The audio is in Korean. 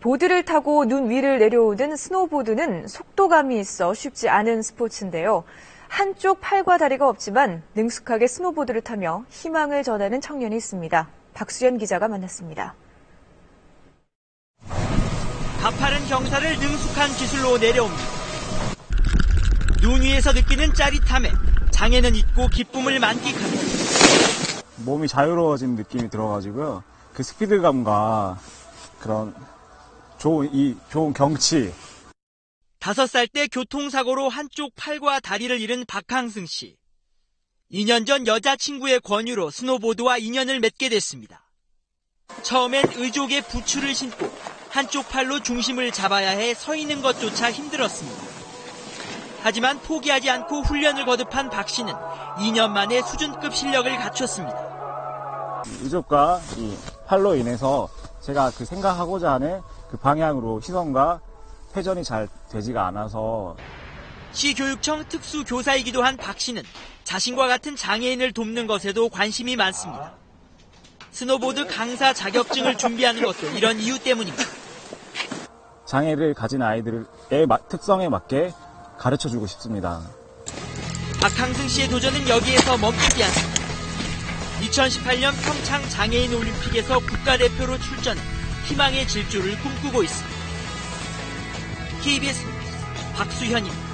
보드를 타고 눈 위를 내려오는 스노보드는 속도감이 있어 쉽지 않은 스포츠인데요. 한쪽 팔과 다리가 없지만 능숙하게 스노보드를 타며 희망을 전하는 청년이 있습니다. 박수연 기자가 만났습니다. 가파른 경사를 능숙한 기술로 내려옵니다. 눈 위에서 느끼는 짜릿함에 장애는 잊고 기쁨을 만끽합니다. 몸이 자유로워진 느낌이 들어가지고요. 그 스피드감과 그런 좋은 이 좋은 경치 다섯 살 때 교통사고로 한쪽 팔과 다리를 잃은 박항승 씨. 2년 전 여자친구의 권유로 스노보드와 인연을 맺게 됐습니다. 처음엔 의족에 부츠를 신고 한쪽 팔로 중심을 잡아야 해 서 있는 것조차 힘들었습니다. 하지만 포기하지 않고 훈련을 거듭한 박 씨는 2년 만에 수준급 실력을 갖췄습니다. 의족과 이 팔로 인해서 제가 그 생각하고자 하는 그 방향으로 시선과 회전이 잘 되지가 않아서 시교육청 특수교사이기도 한 박 씨는 자신과 같은 장애인을 돕는 것에도 관심이 많습니다. 스노보드 강사 자격증을 준비하는 것도 이런 이유 때문입니다. 장애를 가진 아이들의 마- 특성에 맞게 가르쳐 주고 싶습니다. 박항승 씨의 도전은 여기에서 멈추지 않습니다. 2018년 평창 장애인 올림픽에서 국가대표로 출전해 희망의 질주를 꿈꾸고 있습니다. KBS 박수현입니다.